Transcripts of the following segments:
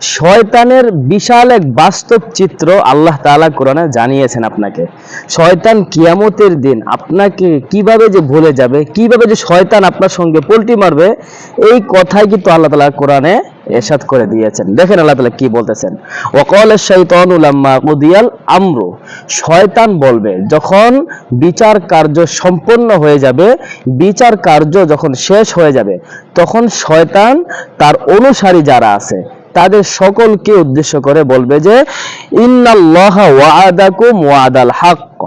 শয়তানের বিশাল এক বাস্তব চিত্র আল্লাহ তাআলা কোরআনে জানিয়েছেন আপনাকে। শয়তান কিয়ামতের দিন আপনাকে কীভাবে যে ভুলে যাবে, কীভাবে যে শয়তান আপনার সঙ্গে পল্টি মারবে, এই কথাই কিন্তু আল্লাহ তালা কোরআনে এরশাদ করে দিয়েছেন। দেখেন আল্লাহ তালা কি বলতেছেন? ওয়াকাল শাইতানু লাম্মা কুদিয়াল আমরু। শয়তান বলবে, যখন বিচার কার্য সম্পন্ন হয়ে যাবে, বিচার কার্য যখন শেষ হয়ে যাবে, তখন শয়তান তার অনুসারী যারা আছে তাদের সকলকে উদ্দেশ্য করে বলবে যে ওয়াদাল হাক্ক।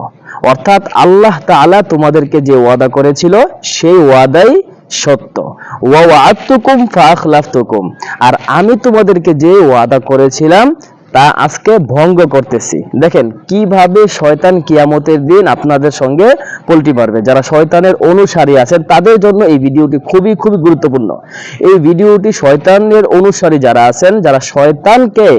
অর্থাৎ আল্লাহ তাআলা তোমাদেরকে যে ওয়াদা করেছিল, সেই ওয়াদাই সত্য। ওয়া আত্মকুম ফাআখলাফতুকুম। আর আমি তোমাদেরকে যে ওয়াদা করেছিলাম তা আজকে ভঙ্গ করতেছি। দেখেন, কীভাবে শয়তান কিয়ামতের দিন আপনাদের সঙ্গে পল্টি মারবে। যারা শয়তানের অনুসারী আছেন, তাদের জন্য এই ভিডিওটি খুবই খুবই গুরুত্বপূর্ণ। এই ভিডিওটি শয়তানের অনুসারী যারা আছেন, যারা শয়তানকে,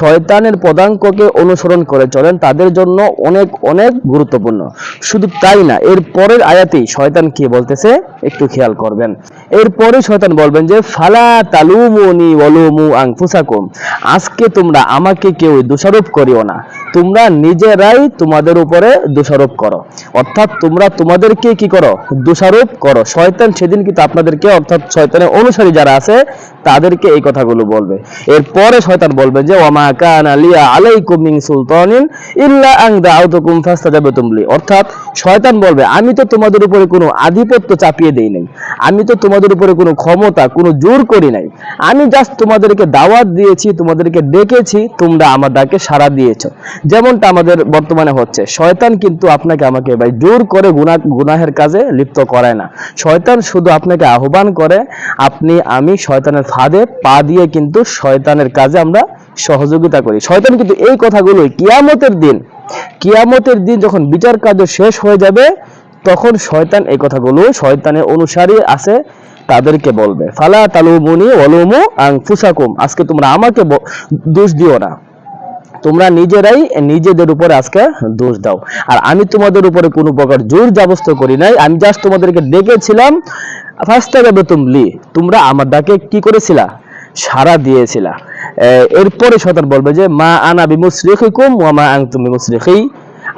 শয়তানের পদাঙ্ককে অনুসরণ করে চলেন, তাদের জন্য অনেক অনেক গুরুত্বপূর্ণ। শুধু তাই না, এর পরের আয়াতেই শয়তান কি বলতেছে, একটু খেয়াল করবেন। এরপরে শয়তান বলবেন যে, ফালা তালুমুনি ওয়ালুমু আনফুসাকুম। আজকে তোমরা আমাকে কেউ দোষারোপ করিও না। তোমরা নিজেরাই তোমাদের উপরে দোষারোপ করো। অর্থাৎ তোমরা তোমাদেরকে কি করো? দোষারোপ করো। শয়তান সেদিন কিন্তু আপনাদেরকে, অর্থাৎ শয়তানের অনুসারী যারা আছে, তাদেরকে এই কথাগুলো বলবে। এরপরে শয়তান বলবে যে, ওয়ামা কানা লিয়া আলাইকুম মিন সুলতানিন ইল্লা আন দাউতুকুম ফাস্তাজাবতুম লি। অর্থাৎ শয়তান বলবে, আমি তো তোমাদের উপরে কোনো আধিপত্য চাপিয়ে দেই নাই। আমি তো তোমাদের উপরে কোনো ক্ষমতা, কোনো জোর করি নাই। আমি জাস্ট তোমাদেরকে দাওয়াত দিয়েছি, তোমাদেরকে ডেকেছি, তোমরা আমার ডাকে সাড়া দিয়েছ। যেমনটা আমাদের বর্তমানে হচ্ছে। শয়তান কিন্তু আপনাকে আমাকে ভাই জোর করে গুনাহ, গুনাহের কাজে লিপ্ত করায় না। শয়তান শুধু আপনাকে আহ্বান করে, আপনি, আমি শয়তানের ফাঁদে পা দিয়ে কিন্তু শয়তানের কাজে আমরা সহযোগিতা করি। শয়তান কিন্তু এই কথাগুলোই কিয়ামতের দিন কিয়ামতের দিন যখন বিচার কার্য শেষ হয়ে যাবে, তখন শয়তান এই কথাগুলো শয়তানের অনুসারী আছে তাদেরকে বলবে, ফালা তালুমুনি ওয়ালুমু আনফুসাকুম। আজকে তোমরা আমাকে দোষ দিও না। তোমরা নিজেরাই নিজেদের উপরে আজকে দোষ দাও। আর আমি তোমাদের উপরে কোনো প্রকার জোর জাবস্ত করি নাই। আমি জাস্ট তোমাদেরকে ডেকেছিলাম। ফার্স্ট যাবে তুমলি তোমরা আমার ডাকে কি করেছিলা? সারা দিয়েছিলা। এরপরে শয়তান বলবে যে, মা আনা বিমুসরিখিকুম ওয়া মা আনতুম বিমুসরিখি।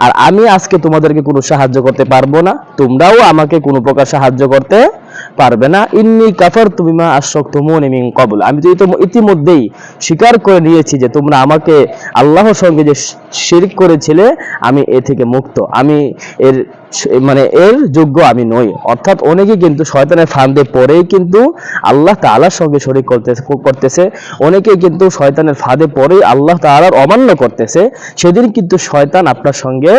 আর আমি আজকে তোমাদেরকে কোনো সাহায্য করতে পারব না। তোমরাও আমাকে কোনো প্রকার সাহায্য করতে পারবে না। ইন্নি কাফার তুমিমা আশক মন মিন কবল আমি তো ইতিমধ্যেই স্বীকার করে নিয়েছি যে তোমরা আমাকে আল্লাহর সঙ্গে যে শিরক করেছিলে, আমি এ থেকে মুক্ত। আমি এর মানে এর যোগ্য আমি নই। অর্থাৎ অনেকে কিন্তু শয়তানের ফান্দে পড়েই কিন্তু আল্লাহ তাআলার সঙ্গে শরীক করতেছে করতেছে। অনেকে কিন্তু শয়তানের ফাঁদে পড়েই আল্লাহ তাআলার অমান্য করতেছে। সেদিন কিন্তু শয়তান আপনার সঙ্গে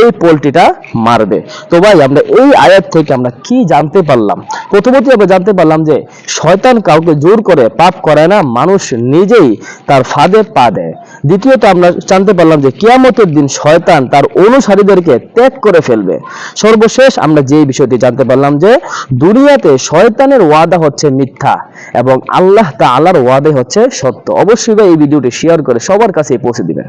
এই পোলটিটা মারবে। তো ভাই, আমরা এই আয়াত থেকে আমরা কি জানতে পারলাম? প্রথমত আমরা জানতে পারলাম যে শয়তান কাউকে জোর করে পাপ করে না, মানুষ নিজেই তার ফাঁদে পা দেয়। দ্বিতীয়ত আমরা জানতে পারলাম যে কিয়ামতের দিন শয়তান তার অনুসারীদেরকে ত্যাগ করে ফেলবে। সর্বশেষ আমরা যে বিষয়টি জানতে পারলাম যে, দুনিয়াতে শয়তানের ওয়াদা হচ্ছে মিথ্যা এবং আল্লাহ তা আল্লাহর ওয়াদে হচ্ছে সত্য। অবশ্যই এই ভিডিওটি শেয়ার করে সবার কাছে পৌঁছে দিবেন।